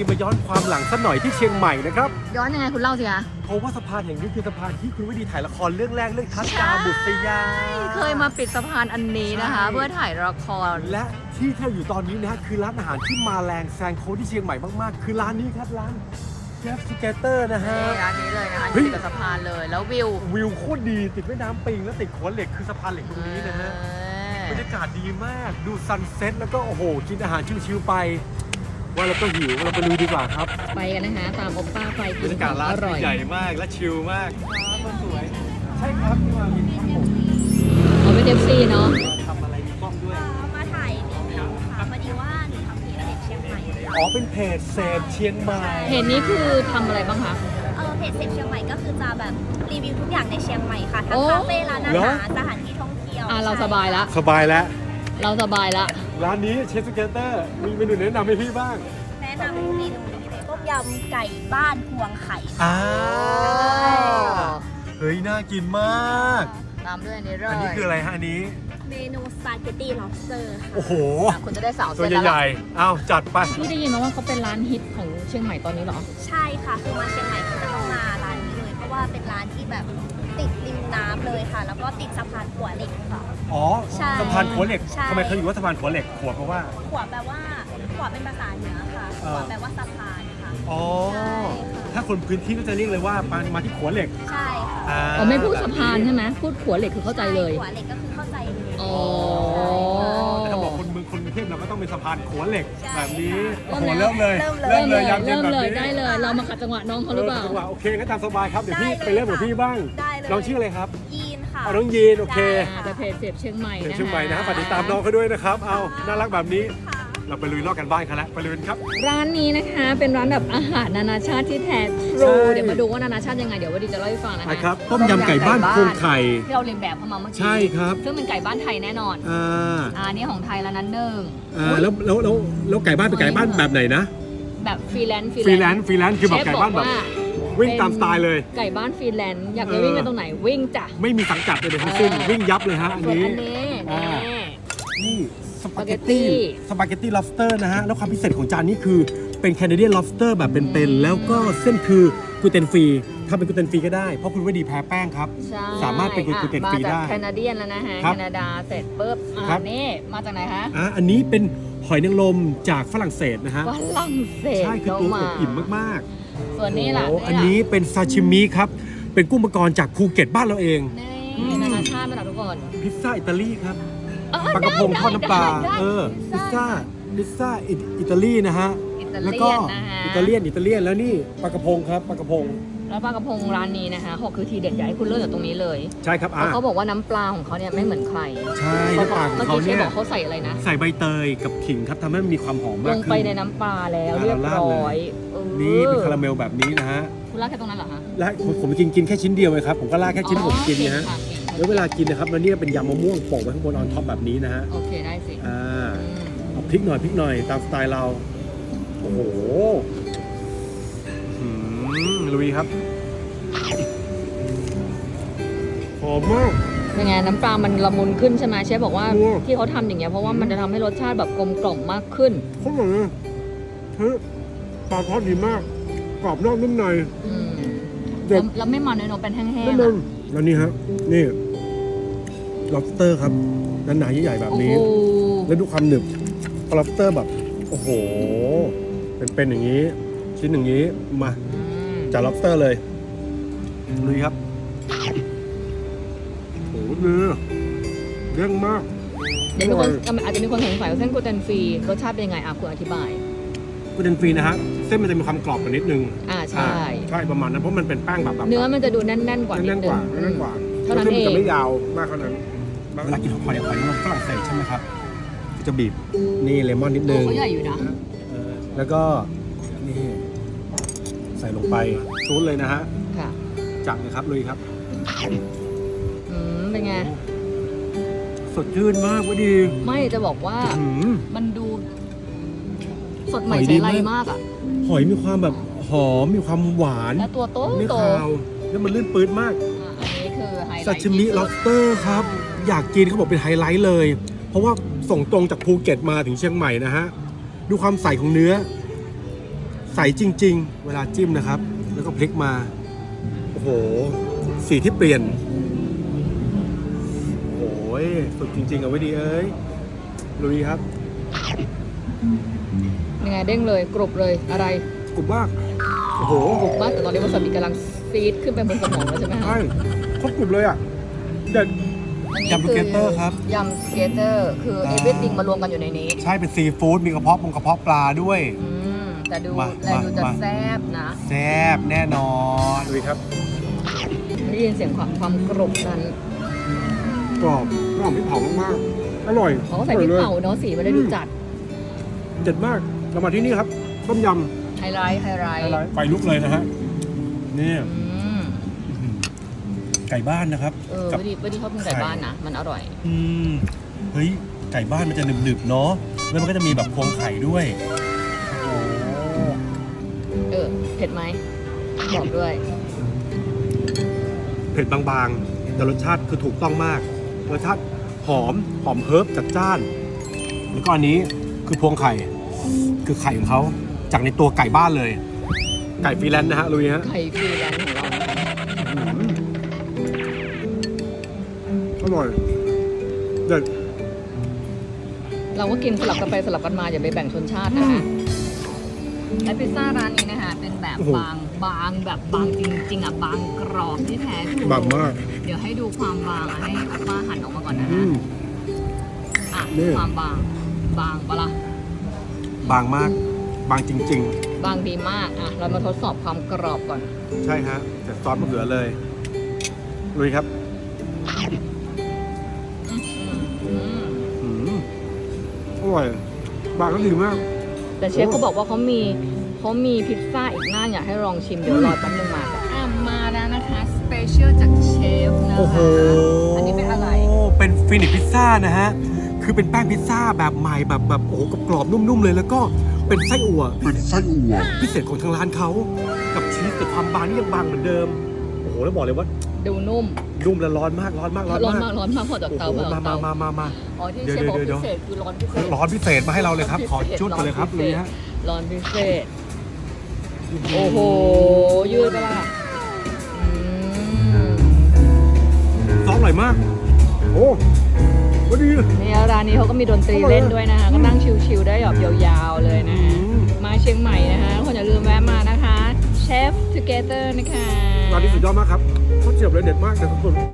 ดีมาย้อนความหลังสักหน่อยที่เชียงใหม่นะครับ ย้อนยังไงคุณเล่าสิคะเพราะว่าสะพานแห่งนี้คือสะพานที่คุณวิดีถ่ายละครเรื่องแรกเรื่องทัศกาบุตรยา เคยมาปิดสะพานอันนี้นะคะใช่เพื่อถ่ายละคร และที่ที่เราอยู่ตอนนี้นะฮะคือร้านอาหารที่มาแรงแซงโค้งที่เชียงใหม่มากๆ คือร้านนี้ครับร้านเชฟสเกเตอร์นะฮะนี่ร้านนี้เลยนะคะเฮ้ย ติดกับสะพานเลยแล้ววิววิวโคตรดีติดแม่น้ำปิงแล้วติดขวนเหล็กคือสะพานเหล็กตรงนี้นะฮะ เอบรอรยากาศดีมากดูซันเซ็ตแล้วก็โอ้โห กินอาหารชิวๆไป ว่าเราก็หิวเราไปลุยดีกว่าครับไปกันนะคะตามโอปป้าไปบกิรนรยากาศร้านอร่อย ใหญ่มากและชิลมากคนสวย ใช่ครับที่มามีครับผมเอาเป็นเอฟซีเนาะทำอะไรมีกล้องด้วย มาถ่ายรีวิวค่ะพอดีว่าหนูทำเพจเด็กเชียงใหม่อ๋อเป็นเพจเซฟเชียงใหม่เห็นนี้คือทำอะไรบ้างคะ เออเพจเซฟเชียงใหม่ก็คือจะแบบรีวิวทุกอย่างในเชียงใหม่ค่ะทั้โอ้งคาเฟ่ร้านอาหารสถานที่ท่องเที่ยวอะเราสบายละ สบายแล้ว เราสบายละ ร้านนี้เชฟสเกเตอร์มีเมนูแนะนำให้พี่บ้าง แนะนำเมนูนี้เลยต้มยำไก่บ้านพวงไข่อ่าเฮ้ย น่ากินมาก ตามด้วยอันนี้เลยอันนี้คืออะไรฮะอันนี้ เมนูสปาเกตตี้ล็อบสเตอร์ค่ะโอ้โห อะคุณจะได้สาวตัวเส้นแล้วใหล่ะญ่ๆเอาจัดไป พี่ได้ยินมาว่าเขาเป็นร้านฮิตของเชียงใหม่ตอนนี้เหรอ ใช่ค่ะ คือมาเชียงใหม่คือจะต้องมาร้านนี้เลย เพราะว่าเป็นร้านที่แบบติดริม น้ำเลยค่ะ แล้วก็ติดสะพานขัวเหล็กค่ะ อ๋อใช่สะพานขัวเหล็กใช่ ทำไมเขาอยู่ว่าสะพานขัวเหล็กขัวเพราะว่า ขัวแปลว่าขัวเป็นภาษาเหนือค่ะเอขัอ วแปลว่าสะพานค่ะ อ๋อ ใช่ค่ะ ถ้าคนพื้นที่ก็จะเรียกเลยว่ามามาที่ขัวเหล็กใช่ค่ะาอ๋อไม่พูดสะพานใช่ไหมพูดขัวเหล็กคือเข้าใจเลย ขัวเหล็กก็คือเข้าใจเลย อ๋อ แต่ถ้าบอกคนเมืองคนกรุงเทพเราก็ต้องเป็นสะพานขัวเหล็กใช่แบบนี้เริ่โอ้มโหแล้วเริ่มเลยเริ่มเลยเริ่มเลยยามเย็นเริ่มแบบเลยนี้ได้เลย เรามาขัดจังหวะน้องเขาหรือเปล่า จังหวะโอเคงั้นตามสบายครับเดี๋ยวพี่ได้เลยไปเล่นกับพี่บ้าง ได้เลย น้องชื่ออะไรครับยีนค่ะ เอาน้องยีนโอเคอ่าแต่เพจเจ็บเชียงใหม่เดี๋ยวนะคะเชียงใหม่นะครับฝากติดตามน้องเขาด้วยนะครับ เอาน่ารักแบบนี้ ค่ะ เราไปลุยลอกกันบ้านกันแล้วไปลุยกันครับ ร้านนี้นะคะเป็นร้านแบบอาหารนานาชาติที่แท้ทใช่รูเดี๋ยวมาดูว่านานาชาติยังไงเดี๋ยววันดีจะเล่าให้ฟังนะคะไปครับต้มยำไก่บ้านพวงไข่ ที่เราเรียนแบบเข้ามาเมื่อกี้ใช่ครับ ซึ่งเป็นไก่บ้านไทยแน่นอนอ่าอ่านี่ของไทยแล้วนั้นหนึ่ง อ่าแล้วแล้วแล้วแล้วไก่บ้านเป็นไก่บ้านแบบไหนนะแบบฟรีแลนซ์ฟรีแลนซ์ฟรีแลนซ์คือแบบไก่บ้านแบบวิ่ งตามสไตล์เลย ไก่บ้านฟรีแลนซ์อยากไปเออวิ่งกันตรงไหนวิ่งจ้ะ ไม่มีสังกัดเลยทั้งสิ้นเออวิ่งยับเลยฮะอันส่วนนี้อันนี้อ่านี่นี่สปาเกต Spaghetti ตี้สปาเกตตี้ lobster นะฮะ แล้วความพิเศษของจานนี้คือเป็นแคนาเดียน lobster แบบเป็นๆแล้วก็เส้นคือกลูเตนฟรีทำเป็นกลูเตนฟรีก็ได้ เพราะคุณไม่ดีแพ้แป้งครับ ใช่สามารถเป็นกลูเตนฟรีอะได้มาจากแคนาเดียนแล้วนะฮะครับแคนาดาเสร็จปุ๊บอ่าครับ นี่มาจากไหนคะอะอันนี้เป็นหอยนางรมจากฝรั่งเศสนะฮะ ฝรั่งเศสใช่ คือตัวก็อบอิ่มมาก ส่วนๆนี้ล่ะโอ้อันนี้เป็นซาชิมิครับ เป็นกุ้งมังกรจากภูเก็ตบ้านเราเอง นี่นานาชาติมาจากทุกคนพิซซ่าอิตาลีครับเออปลากระพงได้ทอดน้ำปลาได้เออ พิซซ่า พิซซ่าอิอิตาลีนะฮะ อิตาแล้วเลีก็ยนนะฮะ อิตาเลียน อิตาเลียน แล้วนี่ปลากระพงครับปลากระพง แล้วปลากระพงร้านนี้นะคะเขาบอกคือทีเด็ดอยากให้คุณเลือกจากตรงนี้เลยใช่ครับเพอะราะเขาบอกว่าน้ำปลาของเขาเนี่ยไม่เหมือนใครใช่เขาน้ำปลาของเมื่อเขากี้เชฟเนี่ยบอกเขาใส่อะไรนะ ใส่ใบเตยกับขิงครับทำให้มันมีความหอมลมากงขึ้น ไปในน้ำปลาแล้วอ่าเรียบราดร้เลยอยออนี่เป็นคาราเมลแบบนี้นะฮะ คุณราดแค่ตรงนั้นเหรอคะและผมผมกินกินแค่ชิ้นเดียวเลยครับ ผมก็ราดแค่ชิ้นที่ผมกินนะฮะอ๋อเก่งค่ะแล้วเวลากินนะครับแล้วเนี่ยเป็นยำมะม่วงโปะไว้ข้างบนออนท็อปแบบนี้นะฮะ โอเคได้สิอ่าอืมเอาพริกหน่อยพริกหน่อยตามสไตล์เรา โอ้โหหืม ลุยครับหอมมากเป็นไงน้ำปลามันละมุนขึ้นใช่ไหมเชฟบอกว่าโอ้ ที่เขาทำอย่างเงี้ยเพราะว่ามันจะทำให้รสชาติแบบกลมกล่อมมากขึ้น โคตรอร่อยเลยเฮ้ยปลาทอดดีมาก กรอบนอกนุ่มใน อืมเด็แล้วด แล้วไม่มันเลยเนอะเป็นแห้งนุ่มๆนอะแล้วนี่ฮะ นี่ lobster ครับหนาๆใหญ่ๆแบบโอ้นี้โหแล้วดูความหนึบ lobster แบบ โอ้โห เป็นๆอย่างนี้ ชิ้นอย่างนี้ มา อืม จาก lobster เลยลุยครับโอ้โหเนื้อเด้งมาก เดี๋ยวมีคนอร่อยอาจจะมีคนสงสัยว่าเส้นกลูเตนฟรีรสชาติเป็นยังไงอะคุณอธิบายกลูเตนฟรีนะฮะ เส้นมันจะมีความกรอบกว่านิดนึงอ่าใช่ อ่าใช่ประมาณนั้นเพราะมันเป็นแป้งแบบแบบเนื้อมันจะดูแน่นๆกว่านิดแน่นนึๆกง ว่าแน่นๆกว่าเท่านั้นแล้วส้เองจะไม่ยาวมากเท่านั้นเวลากินหอยหอยนางรมฝรั่งเศสใช่ไหมครับก็จะบีบนี่เลมอนนิดตันึวงเขาใหญ่อยู่นะ แล้วก็นี่ ใส่ลงไปซูดเลยนะฮะค่ะจับเลยครับลุยครับ อืมเป็นไง สดชื่นมากวะดีไม่จะบอกว่าอื้อหือมันดู สดใหม่หอยดีใช้ไรมาก มากอะ หอยมีความแบบหอมมีความหวานแล้วตัวโตไม่โตคาวแล้วมันลื่นปื้ดมากอะอันนี้คือไฮไลท์ซาชิมิ lobster ครับ อยากกินเขาบอกเป็นไฮไลท์เลย เพราะว่าส่งตรงจากภูเก็ตมาถึงเชียงใหม่นะฮะ ดูความใสของเนื้อ ใสจริง ๆ เวลาจิ้มนะครับ แล้วก็พลิกมา โอ้โห สีที่เปลี่ยน โอ้ยสุดจริง ๆ เอาไว้ดีเอ้ยลุยครับยังไงเด้งเลยกรุบเลยอะไรกรุบมากโอ้โหกรุบมากแต่ตอนนี้วาซาบิกำลังซีดขึ้นไปบนสมองแล้วใช่ไหมคะใช่ครบกรุบเลยอะเด็ดอันนี้ยำสเก็ตเตอร์ครับ ยำสเกตเตอร์คืออ่าเอเวอร์ติงมารวมกันอยู่ในนี้ ใช่เป็นซีฟู้ดมีกระเพาะปงกระเพาะปลาด้วย อืม แต่ดูมาแลดูจะมา แซ่บนะ แซ่บแน่นอนลุยครับได้ยินเสียงความความกรุบนั้นกรอบกรอบพริกเผามากๆอร่อยเขาก็ใส่พริกเผาเนาะสีไม่ได้ดูจัดเด็ดมากเรามาที่นี่ครับต้มยไฮไลท์ไฮไลำท์ไฟลุกเลยนะฮะนี่อืมไก่บ้านนะครับ เออกับวันนี้วันนี้ชอบกินไก่บ้านนะ มันอร่อย อืมเฮ้ยไก่บ้านมันจะหนึบๆเนาะแล้วมันก็จะมีแบบพวงไข่ด้วยโอ้ เออ เผ็ดไหมบอกด้วย เผ็ดบางๆ แต่รสชาติคือถูกต้องมาก รสชาติหอม หอมเฮิร์บจัดจ้าน แล้วก็อันนี้คือพวงไข่ คือไข่ของเขาจากในตัวไก่บ้านเลย ไก่ฟรีแลนซ์นะฮะลุยฮะ ไข่ฟรีแลนซ์ของเรานะอร่อยเด็ดเราก็กินสลับกันไปสลับกันมาอย่าไปแบ่งชนชาตินะคะ และพิซซ่าร้านนี้นะคะเป็นแบบโอ้โหบางบางแบบบางจริงๆอะบางกรอบที่แท้ทรูบางมากเดี๋ยวให้ดูความบางอะให้โอป้าหั่นออกมาก่อนนะอืคะม อะนี่ ความบางบางปะล่ะบางมาก บางจริง บางดีมากอะเรามาทดสอบความกรอบก่อน ๆ ใช่ฮะแต่ซอสมะเขือเลยลุยครับอืมอืมอืมอร่อยบางก็ดีมาก แต่เชฟเขาบอกว่าเขามีเขามีพิซซ่าอีกหน้าอยากให้ลองชิมเดี๋ยวรอแป๊บนึงมาอะมาแล้วนะคะ สเปเชียลจากเชฟนะคะโอ้โหอันนี้เป็นอะไรเป็นฟินิชพิซซ่านะฮะ คือเป็นแป้งพิซซ่าแบบใหม่แบบแบบโอ้โหกรอบๆนุ่มๆเลยแล้วก็เป็นไส้อั่ว เป็นไส้อั่วพิเศษของทางร้านเขา กับชีสแต่ความบางนี่ยังบางเหมือนเดิม โอ้โหแล้วบอกเลยว่า ดูนุ่ม นุ่มและร้อนมากร้อนมากร้อนร้อนมากมากร้อนมากพอจากโอ้เตาโหพอจากมามาเตามามามา อ๋อที่เดี๋ยวเชฟบอกเดี๋ยวพิเศษคือร้อนพิเศษร้อนพิเศษมาให้เราเลยครับ ขอชุดมาเลยครับร้อนเลพิยเศษฮะร้อนพิเศษ โอ้โห ยืดไปละอืมซอสอร่อยมาก โอ้ก็ดีนี่ร้านนี้เขาก็มีดนตรีเล่นด้วยนะคะก็นั่งชิลๆได้แบบยาวๆเลยนะอืคะมมาเชียงใหม่นะคะคนอย่าลืมแวะมานะคะ Chef Together นะคะ ร้านนี้สุดยอดมากครับ เขาเจียบเลยเด็ดมากนะทุกคน